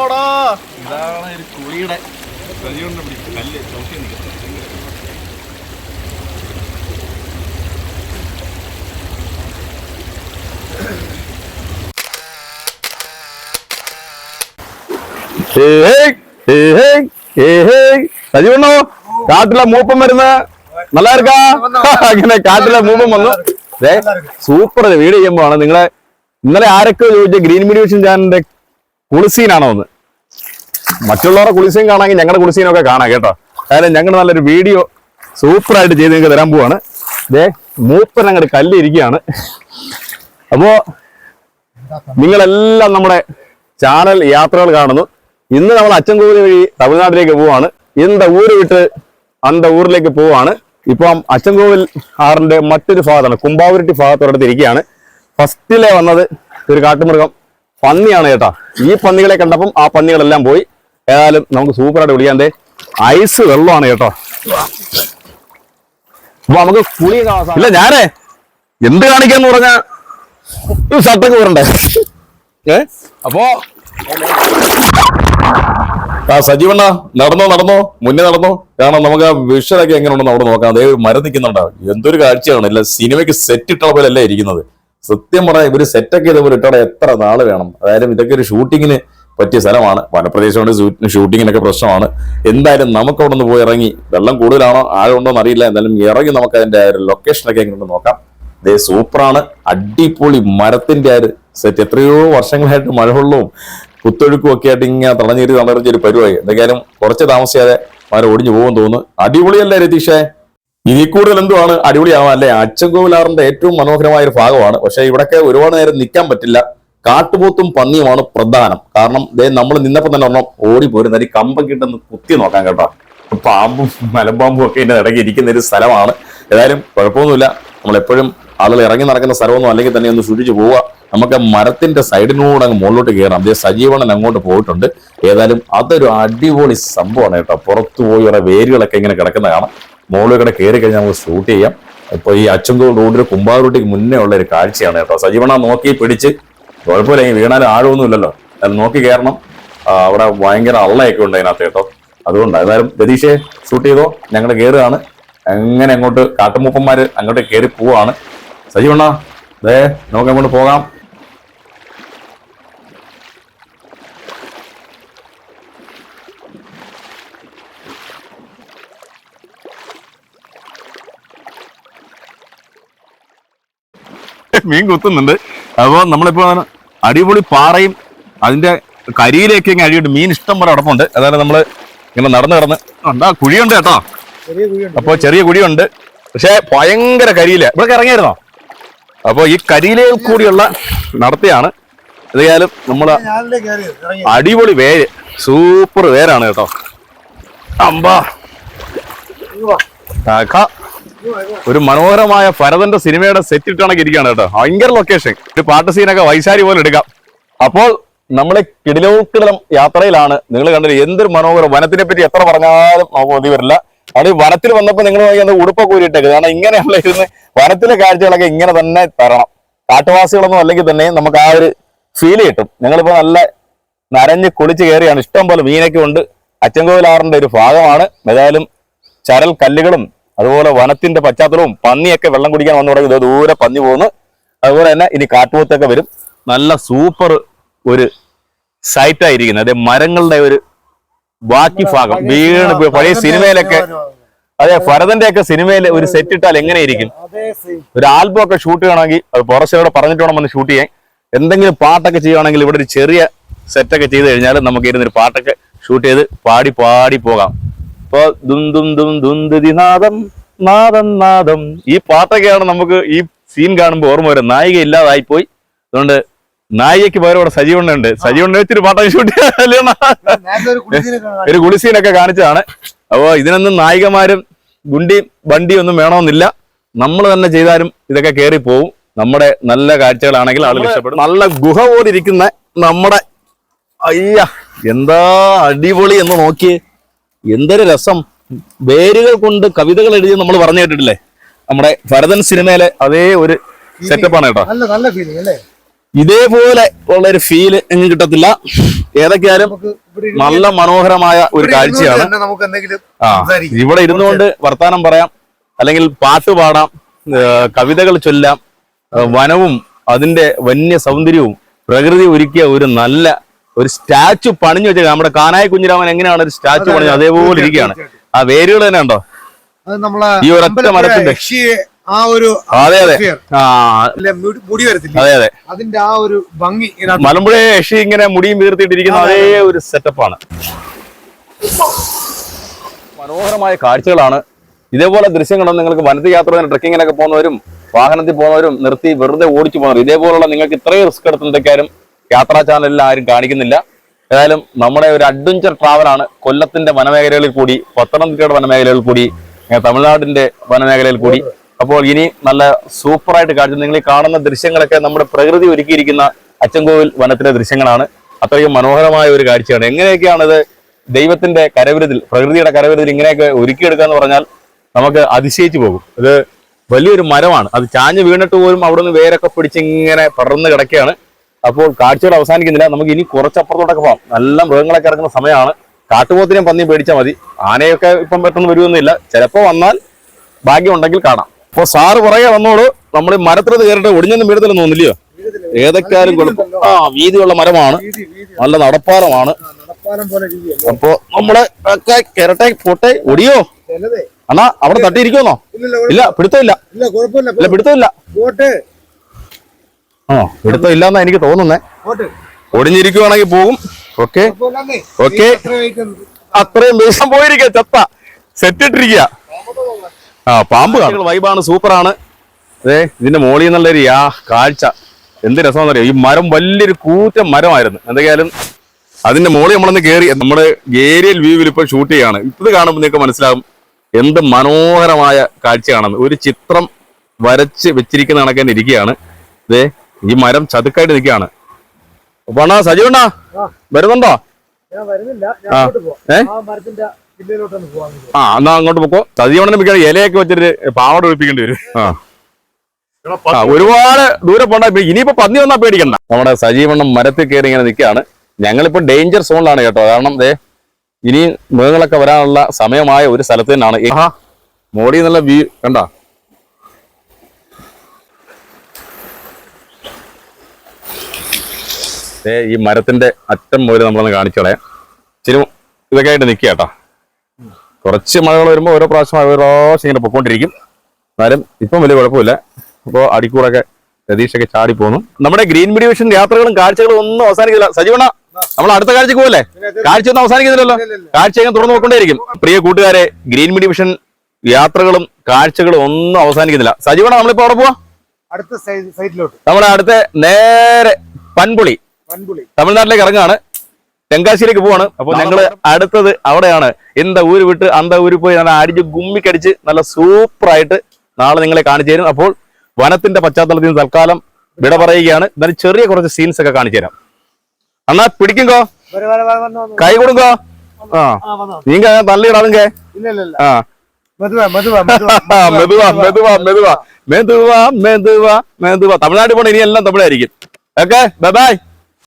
അമ്മോടാ ഇതാണ് ഒരു കുളിയുടെ കൊണ്ട് പിടിക്കും കല്ല് ചവിട്ടി നിൽക്കുന്നത് സജീവണ്ണോ കാട്ടിലെ മൂപ്പം വരുന്ന നല്ല ഇരിക്കാ അങ്ങനെ കാട്ടിലെ മൂപ്പം വന്നു. സൂപ്പർ വീഡിയോ ചെയ്യുമ്പോഴാണ് നിങ്ങളെ ഇന്നലെ ആരൊക്കെ ചോദിച്ച ഗ്രീൻ മീഡിയേഷൻ ചാനലിന്റെ കുളിസീനാണോ ഒന്ന്? മറ്റുള്ളവരുടെ കുളിസീൻ കാണാമെങ്കിൽ ഞങ്ങളുടെ കുളിസീനൊക്കെ കാണാം കേട്ടോ. അതായത് ഞങ്ങൾ നല്ലൊരു വീഡിയോ സൂപ്പറായിട്ട് ചെയ്ത് നിങ്ങൾക്ക് തരാൻ പോവാണ്. ഇതേ മൂപ്പൻ അങ്ങോട്ട് കല്ലിരിക്കുകയാണ്. അപ്പോൾ നിങ്ങളെല്ലാം നമ്മുടെ ചാനൽ യാത്രകൾ കാണുന്നു. ഇന്ന് നമ്മൾ അച്ചൻകോവിൽ വഴി തമിഴ്നാട്ടിലേക്ക് പോവാണ്. എന്റെ ഊര് വിട്ട് അന്ത ഊരിലേക്ക് പോവാണ്. ഇപ്പം അച്ചൻകോവിൽ ആറിന്റെ മറ്റൊരു ഭാഗത്താണ് കുമ്പാവുരുട്ടി ഭാഗത്തോടടുത്ത് ഇരിക്കുകയാണ്. ഫസ്റ്റിലെ വന്നത് ഒരു കാട്ടുമൃഗം. പന്നിയാണ് കേട്ടാ. ഈ പന്നികളെ കണ്ടപ്പം ആ പന്നികളെല്ലാം പോയി. ഏതായാലും നമുക്ക് സൂപ്പറായിട്ട് വിളിക്കാൻ ദേ ഐസ് വെള്ളമാണ് കേട്ടോ. അപ്പൊ നമുക്ക് കുളി ഇല്ല ഞാനേ എന്ത് കാണിക്കാന്ന് പറഞ്ഞ ഈ ഷർട്ടൊക്കെ വരണ്ടേ ഏ? അപ്പോ ആ സജീവണ്ണ നടന്നോ നടന്നോ? മുന്നേ നടന്നോ? കാരണം നമുക്ക് ആ വിഷലൊക്കെ എങ്ങനെ ഉണ്ടെന്ന് അവിടെ നോക്കാം. അതേ മരം നിൽക്കുന്നുണ്ടാവും എന്തൊരു കാഴ്ചയാണ്. അല്ല സിനിമയ്ക്ക് സെറ്റ് ഇട്ട പോലെ അല്ലേ ഇരിക്കുന്നത്. സത്യം പറഞ്ഞാൽ ഇവർ സെറ്റൊക്കെ ഇതുപോലെ ഇട്ടോടെ എത്ര നാൾ വേണം. അതായാലും ഇതൊക്കെ ഒരു ഷൂട്ടിങ്ങിന് പറ്റിയ സ്ഥലമാണ്. വനപ്രദേശമുണ്ട് ഷൂട്ടിങ്ങിനൊക്കെ പ്രശ്നമാണ്. എന്തായാലും നമുക്ക് അവിടെ നിന്ന് പോയി ഇറങ്ങി വെള്ളം കൂടുതലാണോ ആഴമുണ്ടോ എന്ന് അറിയില്ല. എന്തായാലും ഇറങ്ങി നമുക്ക് അതിന്റെ ആ ഒരു ലൊക്കേഷനൊക്കെ എങ്ങനെ നോക്കാം. ഇതേ സൂപ്പറാണ്. അടിപൊളി മരത്തിന്റെ ആ ഒരു സെറ്റ് എത്രയോ വർഷങ്ങളായിട്ട് മഴവെള്ളവും കുത്തൊഴുക്കും ഒക്കെ ആയിട്ട് ഇങ്ങനെ തളഞ്ഞേരി തളർച്ച ഒരു പരിവായി എന്തൊക്കെയാലും കുറച്ച് താമസിയാതെ മരം ഒടിഞ്ഞു പോകും തോന്നുന്നു. അടിപൊളിയല്ലേ രതീഷേ? ഇതിൽ കൂടുതൽ എന്തുവാണ്? അടിപൊളിയാവാം അല്ലെ? അച്ചൻകോവിലാറിന്റെ ഏറ്റവും മനോഹരമായ ഒരു ഭാഗമാണ്. പക്ഷെ ഇവിടൊക്കെ ഒരുപാട് നേരം നിൽക്കാൻ പറ്റില്ല. കാട്ടുപോത്തും പന്നിയുമാണ് പ്രധാനം. കാരണം ദേ നമ്മൾ നിന്നപ്പോ തന്നെ ഒരെണ്ണം ഓടി പോരുന്ന ഈ കമ്പം കിട്ടുന്ന കുത്തി നോക്കാൻ കേട്ടോ. പാമ്പും മലമ്പാമ്പും ഒക്കെ ഇതിന്റെ ഇടയ്ക്ക് ഇരിക്കുന്ന ഒരു സ്ഥലമാണ്. ഏതായാലും കുഴപ്പമൊന്നുമില്ല. നമ്മൾ എപ്പോഴും ആളുകൾ ഇറങ്ങി നടക്കുന്ന സ്ഥലമൊന്നും അല്ലെങ്കിൽ തന്നെ ഒന്ന് സൂക്ഷിച്ചു പോവുക. നമുക്ക് മരത്തിന്റെ സൈഡിനോട് അങ്ങ് മുകളിലോട്ട് കയറാം. അതേ സജീവണൻ അങ്ങോട്ട് പോയിട്ടുണ്ട്. ഏതായാലും അതൊരു അടിപൊളി സംഭവമാണ് കേട്ടോ. പുറത്തു പോയി വേരുകളൊക്കെ ഇങ്ങനെ കിടക്കുന്ന കാണാം. മുകളിൽ കൂടെ കയറി കഴിഞ്ഞാൽ നമുക്ക് ഷൂട്ട് ചെയ്യാം. ഇപ്പൊ ഈ അച്ചന്തൂർ റോഡിൽ കുമ്പാർ റോട്ടിക്ക് മുന്നേ ഉള്ള ഒരു കാഴ്ചയാണ് കേട്ടോ. സജീവണ നോക്കി പിടിച്ച് കുഴപ്പമില്ല ഈ വീണാൽ ആഴമൊന്നും ഇല്ലല്ലോ അത് നോക്കി കയറണം. അവിടെ ഭയങ്കര അള്ളയൊക്കെ ഉണ്ട് അതിനകത്ത് കേട്ടോ. അതുകൊണ്ട് ഏതായാലും രതീഷെ ഷൂട്ട് ചെയ്തോ? ഞങ്ങൾ കയറുകയാണ് എങ്ങനെ അങ്ങോട്ട് കാട്ടുമൂപ്പന്മാര് അങ്ങോട്ട് കയറി പോവാണ്. സജീവണ്ണ ദേ നമുക്ക് അങ്ങോട്ട് പോകാം. മീൻ കുത്തുന്നുണ്ട്. അപ്പോൾ നമ്മളിപ്പോ അടിപൊളി പാറയും അതിന്റെ കരിയിലേക്ക് ഇങ്ങനെ മീൻ ഇഷ്ടം പോലെ അടപ്പുണ്ട്. അതായത് നമ്മൾ ഇങ്ങനെ നടന്നു കിടന്ന് ഉണ്ടാ കുഴിയുണ്ട് കേട്ടോ. ചെറിയ കുഴിയുണ്ട്. അപ്പൊ ചെറിയ കുഴിയുണ്ട്. പക്ഷേ ഭയങ്കര കരിയില. ഇവിടെ ഇറങ്ങിയായിരുന്നോ? അപ്പോൾ ഈ കരിയിലേ കൂടിയുള്ള നടത്തിയാണ്. ഏതായാലും നമ്മൾ അടിപൊളി വേര്. സൂപ്പർ വേരാണ് കേട്ടോ. അമ്പാ. കാക്ക. ഒരു മനോഹരമായ ഭരതന്റെ സിനിമയുടെ സെറ്റ് ഇട്ടാണെങ്കിൽ ഇരിക്കുകയാണ് കേട്ടോ. ഭയങ്കര ലൊക്കേഷൻ ഒരു പാട്ട് സീനൊക്കെ വൈശാരി പോലെ എടുക്കാം. അപ്പോൾ നമ്മളെ കിടിലോക്കിടലം യാത്രയിലാണ് നിങ്ങൾ കണ്ടത്. എന്തൊരു മനോഹരം. വനത്തിനെ പറ്റി എത്ര പറഞ്ഞാലും നമുക്ക് മതി വരില്ല. അവിടെ വനത്തിൽ വന്നപ്പോൾ നിങ്ങൾ അത് ഉടുപ്പൊക്കെ ഊരിയിട്ടേക്ക്. കാരണം ഇങ്ങനെയുള്ള ഇരുന്ന് വനത്തിലെ കാഴ്ചകളൊക്കെ ഇങ്ങനെ തന്നെ തരണം. കാട്ടുവാസികളൊന്നും അല്ലെങ്കിൽ തന്നെ നമുക്ക് ആ ഒരു ഫീൽ കിട്ടും. ഞങ്ങളിപ്പോൾ നല്ല നരഞ്ഞ് കുളിച്ച് കയറിയാണ്. ഇഷ്ടം പോലെ മീനൊക്കെ ഉണ്ട്. അച്ചൻകോവിലാറിന്റെ ഒരു ഭാഗമാണ്. ഏതായാലും ചരൽ കല്ലുകളും അതുപോലെ വനത്തിന്റെ പശ്ചാത്തലവും പന്നിയൊക്കെ വെള്ളം കുടിക്കാൻ വന്നു തുടങ്ങി. ഇതോ ദൂരെ പന്നി പോകുന്നു. അതുപോലെ തന്നെ ഇനി കാട്ടുപോത്തൊക്കെ വരും. നല്ല സൂപ്പർ ഒരു സൈറ്റ് സൈറ്റായിരിക്കുന്നത് അതെ മരങ്ങളുടെ ഒരു ബാക്കി ഭാഗം. വീണ്. പഴയ സിനിമയിലൊക്കെ അതെ ഭരതന്റെ ഒക്കെ സിനിമയിൽ ഒരു സെറ്റ് ഇട്ടാൽ എങ്ങനെയിരിക്കും? ഇരിക്കും ഒരു ആൽബം ഒക്കെ ഷൂട്ട് ചെയ്യണമെങ്കിൽ അത് പുറശ്ശേരോട് പറഞ്ഞിട്ട് വേണം വന്ന് ഷൂട്ട് ചെയ്യാൻ. എന്തെങ്കിലും പാട്ടൊക്കെ ചെയ്യുകയാണെങ്കിൽ ഇവിടെ ഒരു ചെറിയ സെറ്റൊക്കെ ചെയ്ത് കഴിഞ്ഞാൽ നമുക്ക് ഇരുന്നൊരു പാട്ടൊക്കെ ഷൂട്ട് ചെയ്ത് പാടി പാടി പോകാം. ഇപ്പൊ ദും ദും ദും ദുന്ദുതി നാദം നാദം നാദം. ഈ പാട്ടൊക്കെയാണ് നമുക്ക് ഈ സീൻ കാണുമ്പോൾ ഓർമ്മ വരും. നായിക ഇല്ലാതായി പോയി അതുകൊണ്ട് നായികയ്ക്ക് പകരം ഇവിടെ സജീവണ്ണുണ്ട് സജീവണ്ണ വെച്ചൊരു പാട്ടൊക്കെ ഷൂട്ട് ഒരു ഗുളിസീനൊക്കെ കുളിസീനൊക്കെ കാണിച്ചതാണ്. അപ്പോ ഇതിനൊന്നും നായികമാരും ഗുണ്ടിയും വണ്ടിയും ഒന്നും വേണമെന്നില്ല. നമ്മൾ തന്നെ ചെയ്താലും ഇതൊക്കെ കയറി പോവും. നമ്മുടെ നല്ല കാഴ്ചകളാണെങ്കിൽ ആളുകൾ ഇഷ്ടപ്പെടും. നല്ല ഗുഹ പോലെ ഇരിക്കുന്ന നമ്മുടെ അയ്യ എന്താ അടിപൊളി എന്ന് നോക്കിയേ എന്തൊരു രസം. വേരുകൾ കൊണ്ട് കവിതകൾ എഴുതി നമ്മൾ പറഞ്ഞു കേട്ടിട്ടില്ലേ? നമ്മുടെ ഭരതൻ സിനിമയിലെ അതേ ഒരു സെറ്റപ്പാണ് കേട്ടോ. നല്ല നല്ല ഫീലിംഗ് അല്ലേ? ഇതേപോലെ ഉള്ള ഒരു ഫീൽ എങ്ങും കിട്ടത്തില്ല. ഏതൊക്കെയാലും ഇരുന്ന് നല്ല മനോഹരമായ ഒരു കാഴ്ചയാണ്. ആ ഇവിടെ ഇവിടെ ഇരുന്നുകൊണ്ട് വർത്താനം പറയാം. അല്ലെങ്കിൽ പാട്ട് പാടാം. കവിതകൾ ചൊല്ലാം. വനവും അതിന്റെ വന്യ സൗന്ദര്യവും പ്രകൃതി ഒരുക്കിയ ഒരു നല്ല ഒരു സ്റ്റാച്ചു പണിഞ്ഞു വെച്ചേക്കാം. നമ്മുടെ കാനായ കുഞ്ഞിരാമൻ എങ്ങനെയാണ് ഒരു സ്റ്റാച്ചു പണിഞ്ഞത്? അതേപോലെ ഇരിക്കുകയാണ്. ആ വേരുകൾ തന്നെ ഉണ്ടോ? ഈ ഒരൊറ്റ മരത്തിന്റെ. ആ ഒരു അതെ അതെ. മുടി- വരത്തില്ല? അതെ അതെ. അതിന്റെ ആ ഒരു ഭംഗി മലമ്പുഴയെ മലമ്പുഴ യക്ഷി ഇങ്ങനെ മുടിയും വീർത്തിയിട്ടിരിക്കുന്ന അതേ ഒരു സെറ്റപ്പാണ് മനോഹരമായ കാഴ്ചകളാണ്. ഇതേപോലെ ദൃശ്യങ്ങളും നിങ്ങൾക്ക് വനത്തിൽ യാത്ര ട്രക്കിങ്ങിനൊക്കെ പോകുന്നവരും വാഹനത്തിൽ പോകുന്നവരും നിർത്തി വെറുതെ ഓടിച്ചു പോകുന്നവരും ഇതേപോലുള്ള നിങ്ങൾക്ക് ഇത്രയും റിസ്ക് എടുത്തിട്ടൊക്കെയാലും യാത്രാ ചാനലിൽ ആരും കാണിക്കുന്നില്ല. ഏതായാലും നമ്മുടെ ഒരു അഡ്വഞ്ചർ ട്രാവലാണ് കൊല്ലത്തിന്റെ വനമേഖലകളിൽ കൂടി പത്തനംതിട്ടയുടെ വനമേഖലകളിൽ കൂടി തമിഴ്നാടിന്റെ വനമേഖലയിൽ കൂടി. അപ്പോൾ ഇനി നല്ല സൂപ്പറായിട്ട് കാഴ്ച നിങ്ങൾ ഈ കാണുന്ന ദൃശ്യങ്ങളൊക്കെ നമ്മുടെ പ്രകൃതി ഒരുക്കിയിരിക്കുന്ന അച്ചൻകോവിൽ വനത്തിലെ ദൃശ്യങ്ങളാണ്. അത്രയും മനോഹരമായ ഒരു കാഴ്ചയാണ്. എങ്ങനെയൊക്കെയാണ് ഇത് ദൈവത്തിന്റെ കരവിരുതിൽ പ്രകൃതിയുടെ കരവിരുതിൽ ഇങ്ങനെയൊക്കെ ഒരുക്കിയെടുക്കുക എന്ന് പറഞ്ഞാൽ നമുക്ക് അതിശയിച്ചു പോകും. ഇത് വലിയൊരു മരമാണ്. അത് ചാഞ്ഞ് വീണിട്ട് പോലും അവിടെ നിന്ന് വേരൊക്കെ പിടിച്ച് ഇങ്ങനെ പടർന്ന് കിടക്കുകയാണ്. അപ്പോൾ കാഴ്ചകൾ അവസാനിക്കുന്നില്ല. നമുക്ക് ഇനി കുറച്ചപ്പുറത്തോട്ടൊക്കെ പോകാം. നല്ല മൃഗങ്ങളൊക്കെ ഇറങ്ങുന്ന സമയമാണ്. കാട്ടുപോത്തിനെയും പന്നിയും പേടിച്ചാൽ മതി. ആനയൊക്കെ ഇപ്പം പെട്ടെന്ന് വരുമെന്നില്ല. ചിലപ്പോൾ വന്നാൽ ഭാഗ്യം ഉണ്ടെങ്കിൽ കാണാം. അപ്പോൾ സാറ് പുറകെ വന്നോളൂ. നമ്മൾ ഈ കയറിട്ട് ഒടിഞ്ഞൊന്നും വീഴത്തില്ലെന്ന് തോന്നില്ലയോ ഏതൊക്കെയാലും കുഴപ്പം ആ വീതിയുള്ള മരമാണ്. നല്ല നടപ്പാലമാണ്. അപ്പോ നമ്മൾ ഒക്കെ കയറട്ടെ പോട്ടെ ഒടിയോ അണ്ണാ അവിടെ തട്ടിയിരിക്കുമെന്നോ ഇല്ല പിടുത്തമില്ല. ഇല്ല പിടുത്തമില്ല. ആ പിടുത്തം ഇല്ലാന്നാ എനിക്ക് തോന്നുന്നേ. ഒടിഞ്ഞിരിക്കുവാണെങ്കിൽ പോകും ഓക്കെ. ഓക്കെ? അത്രയും ദിവസം പോയിരിക്കാം ചത്ത. സെറ്റ് ഇട്ടിരിക്കുക. ആ പാമ്പ് കാണും. വൈബാണ് സൂപ്പറാണ്. അതെ ഇതിന്റെ മോളിൽ നിന്നുള്ളൊരു ആ കാഴ്ച. എന്ത് രസമാണെന്നറിയോ? ഈ മരം വലിയൊരു കൂറ്റ മരമായിരുന്നു. എന്തൊക്കെയാലും അതിന്റെ മോളി നമ്മളൊന്ന് കയറി നമ്മുടെ ഏരിയൽ വ്യൂവിൽ ഇപ്പൊ ഷൂട്ട് ചെയ്യാണ്. ഇത് കാണുമ്പോൾ നിങ്ങൾക്ക് മനസ്സിലാകും എന്ത് മനോഹരമായ കാഴ്ചയാണെന്ന്. ഒരു ചിത്രം വരച്ച് വെച്ചിരിക്കുന്ന കണക്ക് അതെ ഇരിക്കുകയാണ്. ഈ മരം ചതുക്കായിട്ട് നിൽക്കുകയാണ്. അപ്പൊ അണ്ണാ സജീവണ്ണാ വരുന്നുണ്ടോ? ആ. എന്നാ അങ്ങോട്ട്. പോക്കോ. സജീവണ്ണനെ മിക്ക ഇലയൊക്കെ വെച്ചിട്ട് പാവട ഒഴിപ്പിക്കേണ്ടി വരും. ആ. ഒരുപാട് ദൂരെ പോണ്ട. ഇനിയിപ്പോ പന്നി വന്നാ പേടിക്കണ്ട. നമ്മുടെ സജീവണ്ണം മരത്തിൽ കയറി ഇങ്ങനെ നിൽക്കുകയാണ്. ഞങ്ങളിപ്പോ ഡേഞ്ചർ സോണിലാണ് കേട്ടോ. കാരണം ദേ ഇനി മൃഗങ്ങളൊക്കെ വരാനുള്ള സമയമായ ഒരു സ്ഥലത്ത് തന്നെയാണ്. മോഡി എന്നുള്ള വ്യൂ കണ്ട? ഈ മരത്തിന്റെ അറ്റം മുതൽ നമ്മളൊന്ന് കാണിച്ചു കളയാം ഇച്ചിരി ഇതൊക്കെ ആയിട്ട് നിൽക്കുക കേട്ടോ. കുറച്ച് മഴകൾ വരുമ്പോൾ ഓരോ പ്രാവശ്യം ഓരോ പ്രാവശ്യം ഇങ്ങനെ പൊക്കോണ്ടിരിക്കും. എന്നാലും ഇപ്പം വലിയ കുഴപ്പമില്ല. അപ്പോൾ അടിക്കൂടൊക്കെ രതീഷൊക്കെ ചാടി പോകുന്നു നമ്മുടെ ഗ്രീൻ ഡിവിഷൻ യാത്രകളും കാഴ്ചകളും ഒന്നും അവസാനിക്കില്ല സജീവണ നമ്മൾ അടുത്ത കാഴ്ചക്ക് പോകല്ലേ കാഴ്ചയൊന്നും അവസാനിക്കുന്നില്ലല്ലോ. കാഴ്ച ഇങ്ങനെ തുറന്നു നോക്കൊണ്ടേയിരിക്കും. പ്രിയ കൂട്ടുകാരെ ഗ്രീൻ മിഷൻ യാത്രകളും കാഴ്ചകളും ഒന്നും അവസാനിക്കുന്നില്ല. സജീവണ നമ്മളിപ്പോ അവിടെ പോവാ? അടുത്ത സൈറ്റിലോട്ട്. നമ്മുടെ അടുത്ത നേരെ പൻപുളി. തമിഴ്നാട്ടിലേക്ക് ഇറങ്ങാണ് തെങ്കാശിയിലേക്ക് പോവാണ്. അപ്പൊ ഞങ്ങൾ അടുത്തത് അവിടെയാണ്. എന്താ ഊര് വിട്ട് അന്ത ഊര് പോയി നല്ല അടിച്ച് ഗുമ്മിക്കടിച്ച് നല്ല സൂപ്പർ ആയിട്ട് നാളെ നിങ്ങളെ കാണിച്ചു തരും. അപ്പോൾ വനത്തിന്റെ പശ്ചാത്തലത്തിൽ നിന്ന് തൽക്കാലം വിട പറയുകയാണ്. എന്നാലും ചെറിയ കുറച്ച് സീൻസ് ഒക്കെ കാണിച്ചു തരാം. അന്നാ പിടിക്കുങ്കോ. കൈ കൊടുക്കോ ആ. നല്ല നീങ്ക തള്ളിയിടാതുങ്ക ഇല്ല ഇല്ല ഇല്ല ആ. മെതുവാ മെതുവാ മെതുവാ ആ, മെതുവാ. മെതുവാ മെതുവാ. മെതുവാ മെതുവാ മെതുവാ. തമിഴ്നാട്ടിൽ പോണ ഇനി എല്ലാം തമിഴായിരിക്കും. Okay bye bye.